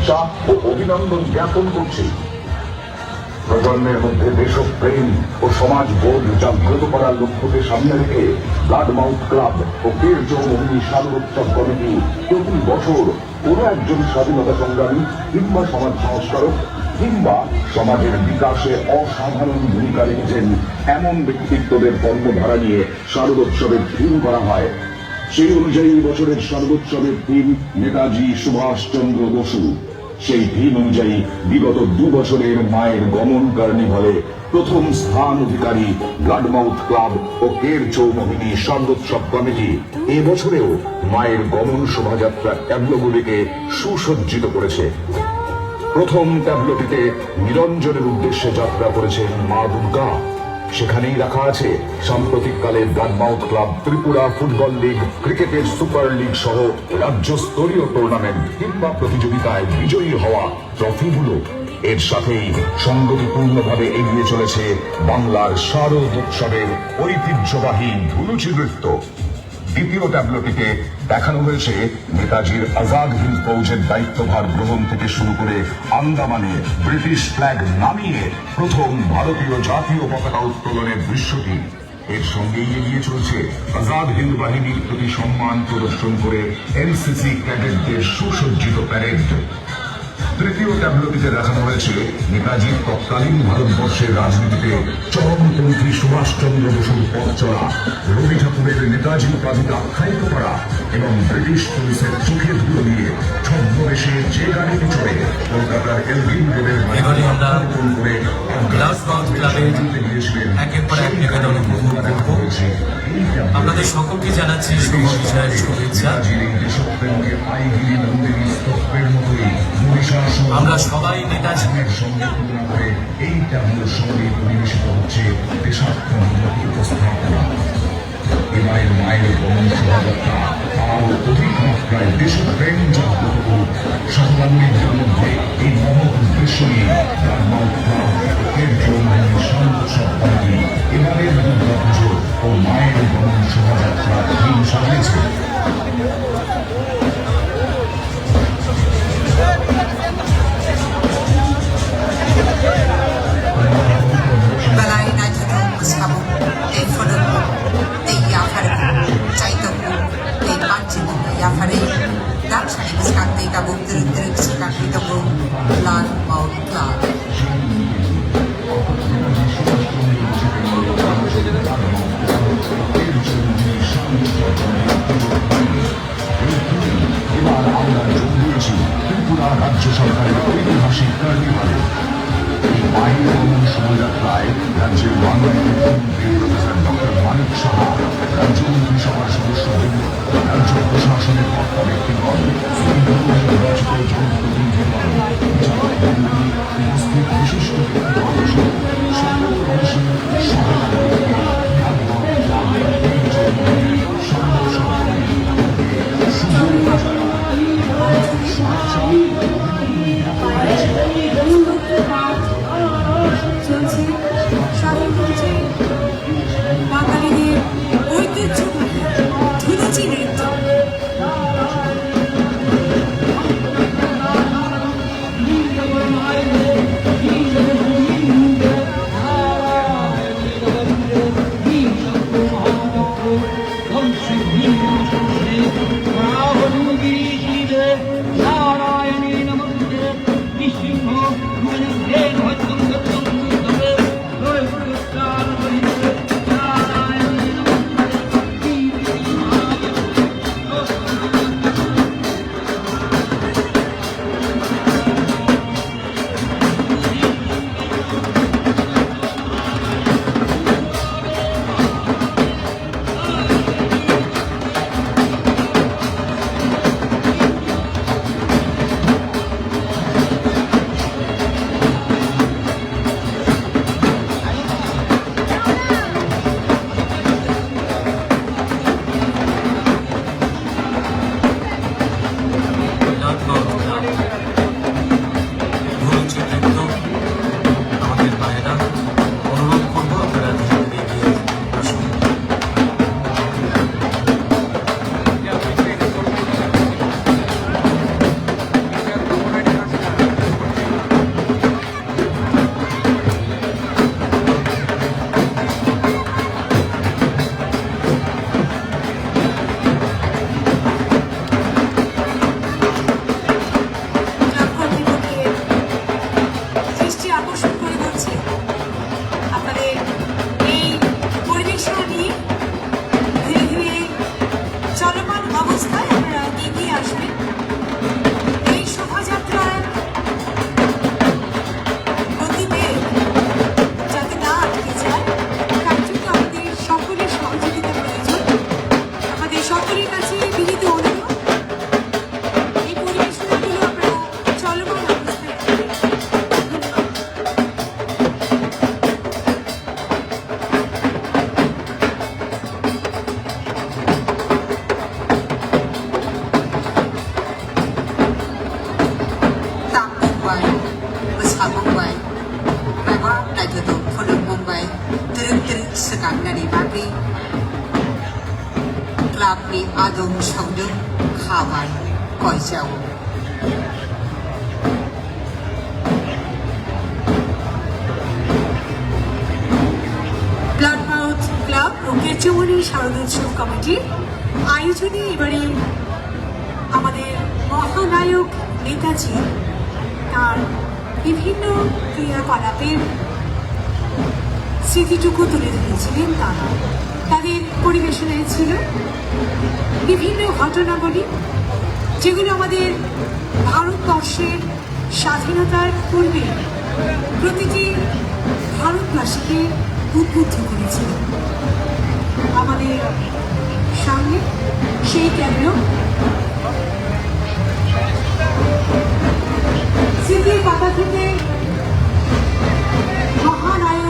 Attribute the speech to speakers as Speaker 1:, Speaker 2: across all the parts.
Speaker 1: শুভেচ্ছা ও অভিনন্দন জ্ঞাপন করছি। প্রজন্মের মধ্যে দেশপ্রেম ও সমাজবোধ জাগ্রত করার লক্ষ্যকে সামনে রেখে ব্লাড মাউথ ক্লাব ও কেরজো মোহিনী সালোৎসব কমিটি প্রতি বছর কোনো একজন স্বাধীনতা সংগ্রামী কিংবা সমাজ সংস্কারক কিংবা সমাজের বিকাশে অসাধারণ ভূমিকা রেখেছেন এমন ব্যক্তিত্বদের কর্মধারা নিয়ে শারদোৎসবের থিম করা হয়। সেই অনুযায়ী বছরের শারদোৎসবের থিম নেতাজি সুভাষচন্দ্র বসু। সেই থিম অনুযায়ী বিগত দু বছরের মায়ের গমন কার্নিভালে প্রথম স্থান অধিকারী ব্লাডমাউথ ক্লাব ও কের চৌমোহিনী শারদোৎসব কমিটি এবছরেও মায়ের গমন শোভাযাত্রা ট্যাবলোগুলিকে সুসজ্জিত করেছে। প্রথম ট্যাবলোটিতে নিরঞ্জনের উদ্দেশ্যে যাত্রা করেছেন মা দুর্গা। সেখানেই রাখা আছে সাম্প্রতিককালে blood mouth club Tripura football league, ক্রিকেটের সুপার লিগ সহ রাজ্যস্তরীয় টুর্নামেন্ট কিংবা প্রতিযোগিতায় বিজয়ী হওয়া ট্রফিগুলো। এর সাথেই সঙ্গতিপূর্ণভাবে এগিয়ে চলেছে বাংলার শারদ উৎসবের ঐতিহ্যবাহী ধুলুচি নৃত্য দ্বিতীয় ট্যাবলোটিতে দেখানো হয়েছে, নেতাজির আজাদ হিন্দ ফৌজের দায়িত্বভার গ্রহণ থেকে শুরু করে আন্দামানে ব্রিটিশ ফ্ল্যাগ নামিয়ে প্রথম ভারতীয় জাতীয় পতাকা উত্তোলনের দৃশ্যটি এর সঙ্গেই এগিয়ে চলছে আজাদ হিন্দ বাহিনীর প্রতি সম্মান প্রদর্শন করে এনসিসি ক্যাডেটদের সুসজ্জিত প্যারেড তৃতীয় ট্যাবলোটিতে দেখানো হয়েছে নেতাজির তৎকালীন ভারতবর্ষের রাজনীতিতে চরমপন্থী সুভাষচন্দ্র বসুর পথ চলা রবি ঠাকুরের নেতাজি উপাধিতে আখ্যায়িত করা এবং ব্রিটিশ পুলিশের চোখে ধুলো দিয়ে ছদ্মবেশে যে গাড়িতে চড়ে কলকাতার এলভিন রোডের
Speaker 2: আমরা
Speaker 1: আক্রমণ করে
Speaker 2: গ্লাস মাউথ ক্লাবের একের পর এক নিবেদন আপনাদের সকলকে জানাচ্ছি শুভ বিজয়ের শুভেচ্ছা। আমরা সবাই নেতাজি
Speaker 1: সঙ্গে তুলনা করে এই ট্যাবলোর সঙ্গে পরিবেশিত হচ্ছে এবারের মায়ের শোভাযাত্রা আরও অধিক মাত্রায় দেশপ্রেম করুক সহবান্বিকদের মধ্যে এই মহৎ উদ্দেশ্য নিয়ে ক্লাব এর জন্য পুজো ও মায়ের গমন শোভাযাত্রা
Speaker 3: theme ay tabong direk-direk sa kakay tabong lan mount club.
Speaker 1: এবার আমরা রাজ্য সরকারের ঐতিহাসিক কার্নিভালে এই গমন শোভাযাত্রায় রাজ্যের বাংলা প্রফেসর মানিক সাহা রাজ্য মন্ত্রিসভার সদস্যবৃন্দ রাজ্য প্রশাসনের কর্তা ব্যক্তিগণ নির্বাচিত জনপ্রতিনিধিগণ উপস্থিত বিশিষ্ট ব্যক্তিগণ সহ সকল অংশে সহায়তা
Speaker 3: ক্লাবনি আদম সংযোগ খাবার কয়চাও
Speaker 4: ব্লাড মাউথ ক্লাব কেচুমনি শারদোৎসব কমিটির আয়োজনে এবারে আমাদের মহানায়ক নেতাজি তার বিভিন্ন ক্রিয়াকলাপের স্মৃতিটুকু তুলে ধরেছিলেন তারা। তাদের পরিবেশনায় ছিল। বিভিন্ন ঘটনাবলী, যেগুলো আমাদের ভারতবর্ষের স্বাধীনতার পূর্বে প্রতিটি ভারতবাসীকে উদ্বুদ্ধ করেছিল। আমাদের সামনে সেই ট্যাবলো স্মৃতির পাতা থেকে মহানায়ক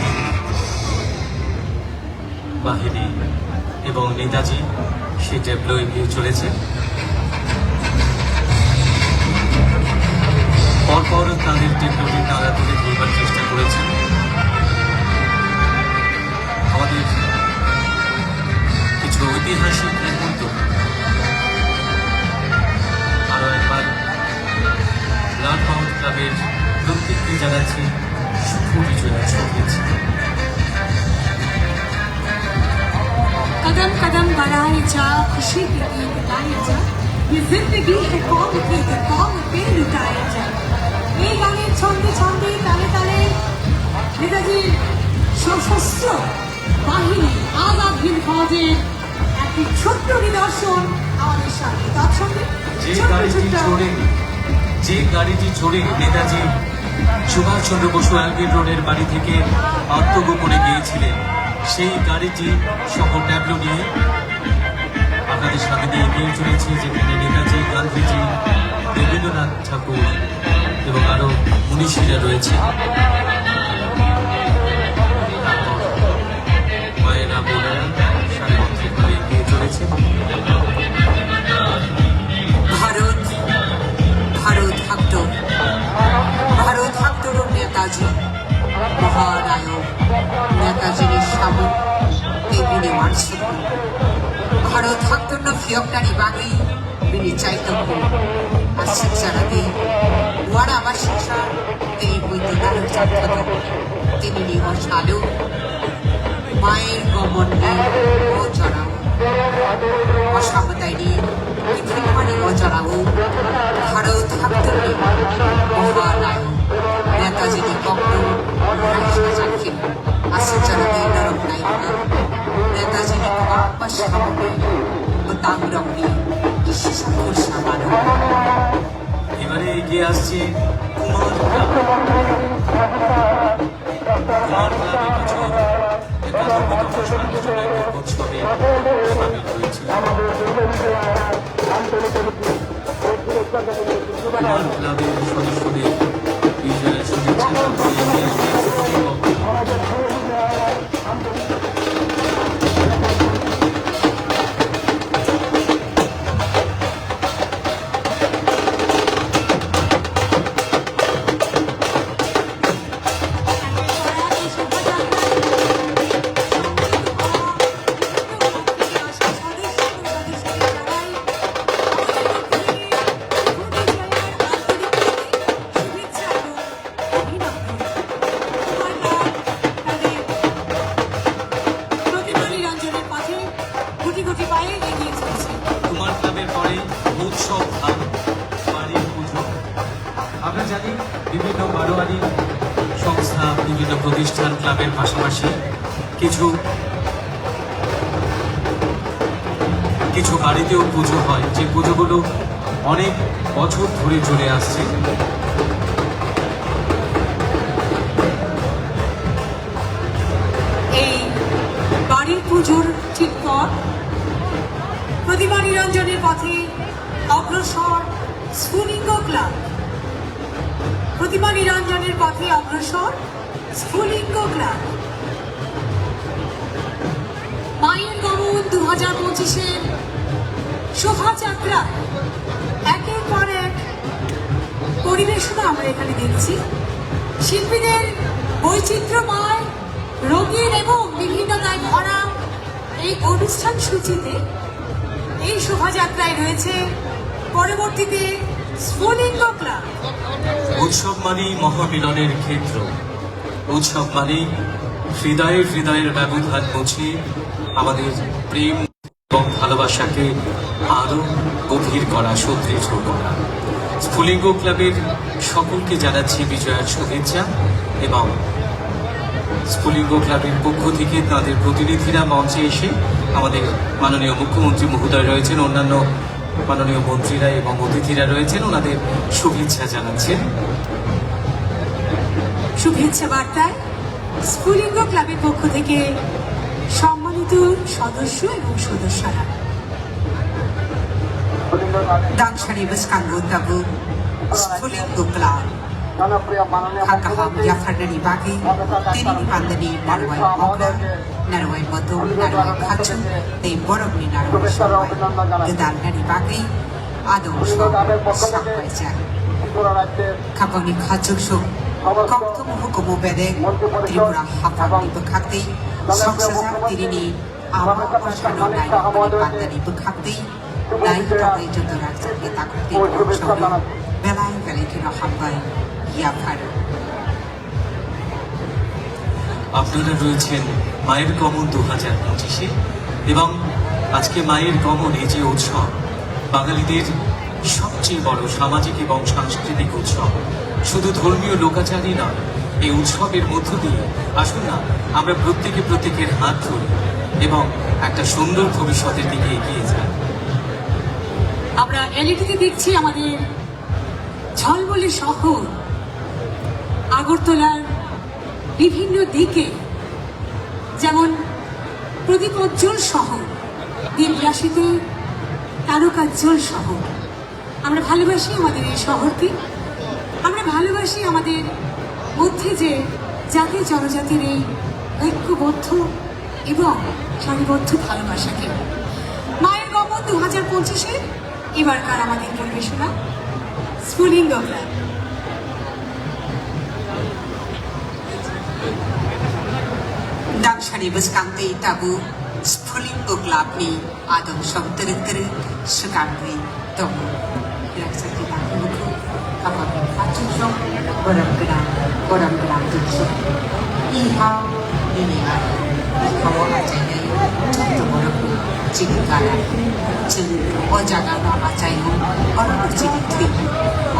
Speaker 2: বাহিনী এবং নেতাজি সে ট্যাবলো এগিয়ে চলেছে। পরপর তাদের ট্যাবলোটি তারা তুলে ধরবার চেষ্টা করেছেন আমাদের কিছু ঐতিহাসিক মুহূর্ত। আরও একবার ব্লাড মাউথ ক্লাবের প্রত্যেককে জানাচ্ছি, শুভ বিজয়ের শুভেচ্ছা।
Speaker 4: कदम कदम बढ़ाए जा खुशी के गीत गाए जा ये जिंदगी है कौन की तो कौन पे लुटाया जा এই গানের ছন্দে ছন্দে তালে তালে নেতাজির সশস্ত্র বাহিনী আজাদ হিন্দ ফৌজের একটি ছোট্ট নিদর্শন আমাদের সামনে তার সঙ্গে
Speaker 2: যে
Speaker 4: ছোট্ট
Speaker 2: গাড়িটি
Speaker 4: ছোট্ট
Speaker 2: চড়ে যে গাড়িটি চড়ে নেতাজি সুভাষচন্দ্র বসু অ্যালবিন রোডের বাড়ি থেকে আত্মগোপনে গিয়েছিলেন সেই গাড়িটি সহ ট্যাবলো নিয়ে আপনাদের সাথে দিয়ে এগিয়ে চলেছে, যেখানে নেতাজি, গান্ধীজি রবীন্দ্রনাথ ঠাকুর এবং আরও মনীষীরা রয়েছে।
Speaker 3: ভারত ভক্তর 기억나니 বাকি বিনি চাইতব্য আশিক জানাতে ওয়ারা আবাসিক এই বৈদ্যুতিক জাগ্রত তিনি অসালো মায়ের গমন অজরাও অসামতাইনি পৃথিবীমানি অজরাও ভারত থাকতেন মহানায়ক নেতাজিনি কখনো রাষ্ট্রজাতির আশ্চর্যতে নরম নায়ক
Speaker 2: এগিয়ে আসছে। কুমার কুমার ক্লাব এবছর একানব্বইতম সার্বজনীন উৎসবে সামিল হয়েছে কুমার ক্লাবের সদস্যদের বিজয়ের শুভেচ্ছা জানিয়ে
Speaker 4: প্রতিমা নিরঞ্জনের পথে অগ্রসর স্ফুলিঙ্গ ক্লাব। প্রতিমা নিরঞ্জনের পথে অগ্রসর স্ফুলিঙ্গ ক্লাব। মায়ের গমন দু হাজার পঁচিশের শোভাযাত্রা। একের পর এক পরিবেশনা আমরা এখানে দেখছি। শিল্পীদের বৈচিত্র্যময়, রঙিন এবং বিভিন্নতায় ভরা এই অনুষ্ঠান সূচিতে এই শোভাযাত্রায় রয়েছে পরবর্তীতে স্ফুলিঙ্গ ক্লাব।
Speaker 2: উৎসব মানেই মহামিলনের ক্ষেত্র। উৎসব মানেই হৃদয়ের হৃদয়ের ব্যবধান মুছে আমাদের প্রেম এবং ভালোবাসাকে আরও গভীর করা, সুদৃঢ় করা। স্ফুলিঙ্গ ক্লাবের সকলকে জানাচ্ছি বিজয়ার শুভেচ্ছা এবং স্ফুলিঙ্গ ক্লাবের পক্ষ থেকে তাদের প্রতিনিধিরা মঞ্চে এসে আমাদের মাননীয় মুখ্যমন্ত্রী মহোদয় রয়েছেন, অন্যান্য মাননীয় মন্ত্রীরা এবং অতিথিরা রয়েছেন, ওনাদের শুভেচ্ছা জানাচ্ছেন।
Speaker 4: শুভেচ্ছা বার্তায় স্ফুলিঙ্গ ক্লাবের পক্ষ থেকে সম্মানিত সদস্য এবং সদস্যরা।
Speaker 3: Dangsari Baskango Tabu Sfulingo Club Hakaham Yafarnani Bagi Tini Narwai Mokra Narwai Motu Narwai Khachu Te Borobni Narwai Shawai Gedal Nani Bagi Adom Shawai Sakwai Jai Kapani Khachu Shu Koktum Hukumu Bedek Tripura Hapani Bakati Soksasa Tirini Ama Oshano Nai Pandani Bakati Dai Tabai Jodorak Sakhi Takti Shawai Belai Belai Kino
Speaker 2: আপনারা রয়েছেন মায়ের গমন দু হাজার পঁচিশে এবং আজকে মায়ের গমন এই যে উৎসব বাঙালিদের সবচেয়ে বড় সামাজিক এবং সাংস্কৃতিক উৎসব। শুধু ধর্মীয় লোকাচারই নয় এই উৎসবের মধ্য দিয়ে আসুন না আমরা প্রত্যেকে প্রত্যেকের হাত ধরি এবং একটা সুন্দর ভবিষ্যতের দিকে এগিয়ে যাই।
Speaker 4: আমরা এলইডিতে দেখছি আমাদের ঝলমলে শহর। আগরতলার বিভিন্ন দিকে, যেমন প্রদীপোজ্জ্বল শহর দিনরাশিতে তারকাজ্জ্বল শহর আমরা ভালোবাসি আমাদের এই শহরকে। আমরা ভালোবাসি আমাদের মধ্যে যে জাতি জনজাতির এই ঐক্যবদ্ধ এবং সারিবদ্ধ ভালোবাসাকে। মায়ের গমন দু হাজার পঁচিশে এবারকার আমাদের পরিবেশনা?
Speaker 3: Sphulinga club. Adom Shom Tere Tere Sukangri Tomo Raksati Baki Muku Kapami Khachu Shom Boram Gram Boram Gram Tuksu Ihao Nini Ai Ihao Ajay Nei Chotto Boram Chigi Kala Chigi Ojaga No Ajay Ho Oram Chigi Tui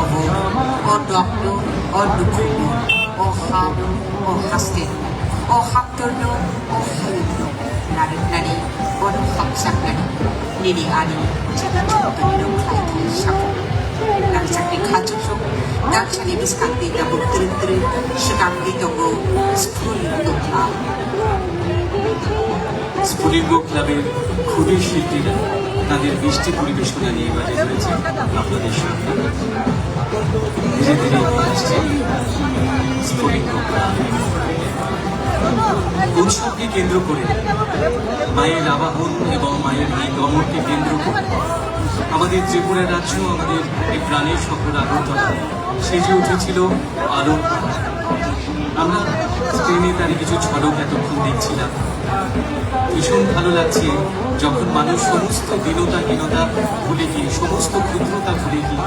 Speaker 3: Obo O Dokno O Nukuno O Biskanti Tabu Tere Tere Sukangri Togo School Tukla
Speaker 2: Sphulinga ক্লাবের খুবই শিল্পীরা তাদের বৃষ্টি পরিবেশনা নিয়ে বাজে রয়েছে আপনাদের সামনে ধীরে ধীরে স্ফুলিঙ্গ ক্লাব উৎসবকে কেন্দ্র করে মায়ের আবাহন এবং মায়ের এই গমনকে কেন্দ্র করে আমাদের ত্রিপুরা রাজ্য, আমাদের এই প্রাণের শহর আগরতলা সেজে উঠেছিল আলো আমরা স্ক্রিনে তার কিছু ঝলক এতক্ষণ দেখছিলাম। ভীষণ ভালো লাগছে যখন মানুষ সমস্ত দীনতাহীনতা ভুলে গিয়ে, সমস্ত ক্ষুদ্রতা ভুলে গিয়ে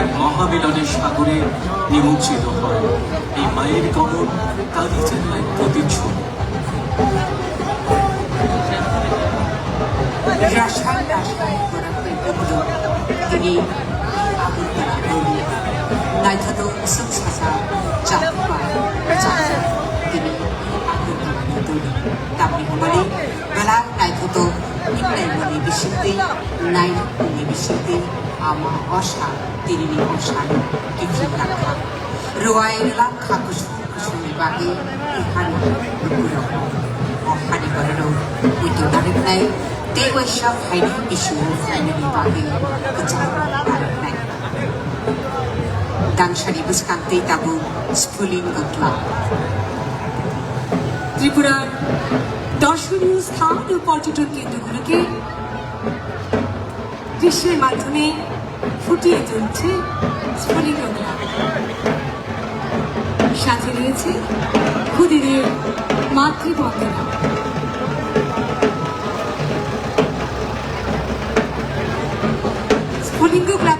Speaker 2: এক মহামিলনের সাগরে নিমজ্জিত হয়। মায়ের গমন তারই যেন এক প্রতিচ্ছবি
Speaker 3: Rashan Rashan Boram Pemdo Tini Abu Tani রোয়াইলাম খাকুশ খুশি বাকি হানি হানি করারও উইটি দাঁড়িয়ে নাই তে ওইসা ফাইনি ইস্যু ফাইনি বাকি নাই। দাংসারি বুঝকান্তি তাবু স্ফুলিং ক্লাব
Speaker 2: ত্রিপুরার দর্শনীয় স্থান ও পর্যটন কেন্দ্রগুলোকে দৃশ্যের মাধ্যমে ফুটিয়ে তুলছে স্ফুলিং ক্লাব সাজিয়ে দিয়েছি। খুদিদের মাতৃবন্দনা স্ফুলিঙ্গ ক্লাব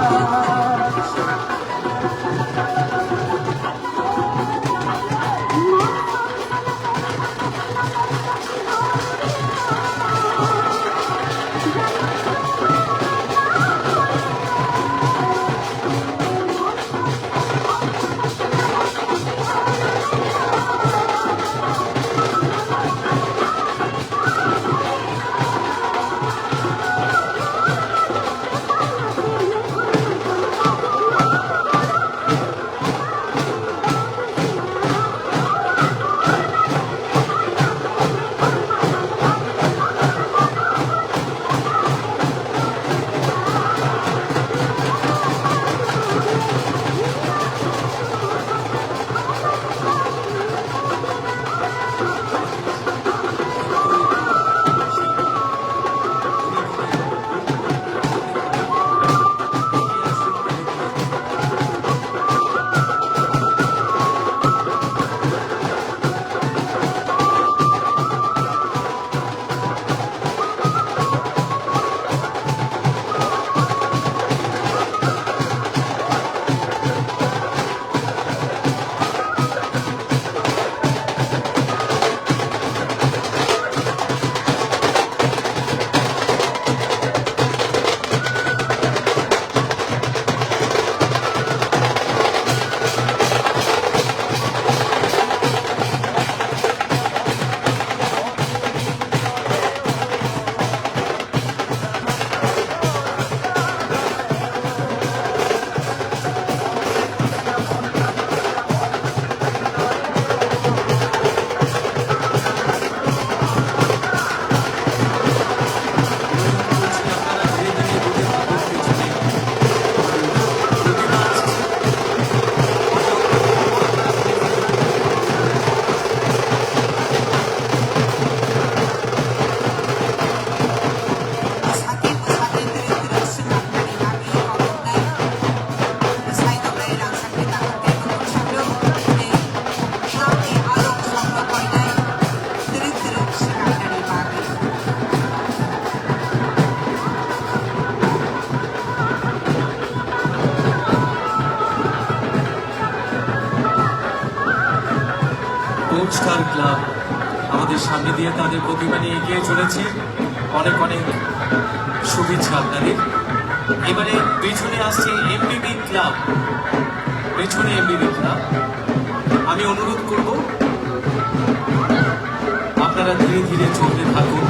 Speaker 4: আপনারা ধীরে ধীরে চলতে থাকুন।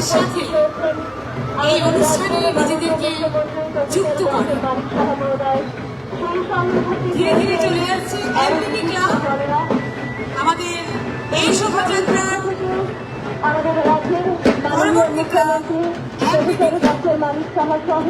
Speaker 5: মানুষের সাথে এই অনুষ্ঠানে নিজেদেরকে যুক্ত করে। ধীরে ধীরে চলে যাচ্ছে এমনি ক্লাব। আমাদের এই শোভাযাত্রার
Speaker 6: পরবর্তী ক্লাব
Speaker 3: মানুষ সমাজ সহ